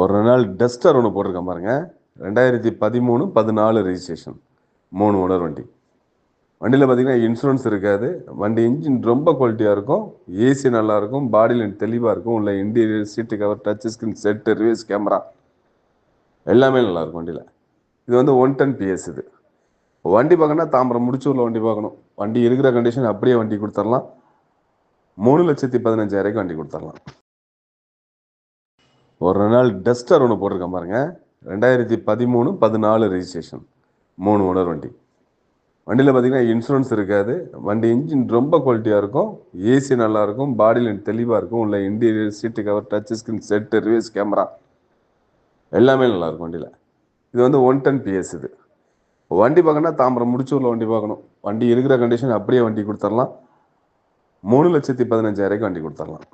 ஒரு நாள் டஸ்டர் ஒன்று போட்டிருக்கேன் பாருங்க. ரெண்டாயிரத்தி பதிமூணு பதினாலு ரெஜிஸ்ட்ரேஷன் மூணு ஓனர் வண்டி. வண்டியில் பார்த்தீங்கன்னா இன்சூரன்ஸ் இருக்காது. வண்டி இன்ஜின் ரொம்ப குவாலிட்டியாக இருக்கும். ஏசி நல்லாயிருக்கும் பாடியில் தெளிவாக இருக்கும். உள்ள interior seat cover touch screen set reverse camera எல்லாமே நல்லாயிருக்கும் வண்டியில். இது வந்து ஒன் டென் பிஎஸ் இது. வண்டி பார்க்கணும்னா தாம்பரம் முடிச்சூரில் வண்டி பார்க்கணும். வண்டி இருக்கிற கண்டிஷன் அப்படியே வண்டி கொடுத்துடலாம். மூணு லட்சத்தி பதினஞ்சாயிரம் வண்டி கொடுத்துடலாம். ஒரு நாள் டஸ்டர் ஒன்று போட்டிருக்கேன் பாருங்க. ரெண்டாயிரத்தி பதிமூணு பதினாலு ரெஜிஸ்ட்ரேஷன் மூணு ஓனர் வண்டி. வண்டியில் பார்த்தீங்கன்னா இன்சூரன்ஸ் இருக்காது. வண்டி இன்ஜின் ரொம்ப குவாலிட்டியாக இருக்கும். ஏசி நல்லாயிருக்கும் பாடியில் தெளிவாக இருக்கும். உள்ள interior seat cover touch screen set reverse camera எல்லாமே நல்லாயிருக்கும் வண்டியில். இது வந்து ஒன் டென் பிஎஸ் இது. வண்டி பார்க்கணும்னா தாம்பரம் முடிச்சூரில் வண்டி பார்க்கணும். வண்டி இருக்கிற கண்டிஷன் அப்படியே வண்டி கொடுத்துடலாம். மூணு லட்சத்தி பதினஞ்சாயிரம் வண்டி கொடுத்துடலாம்.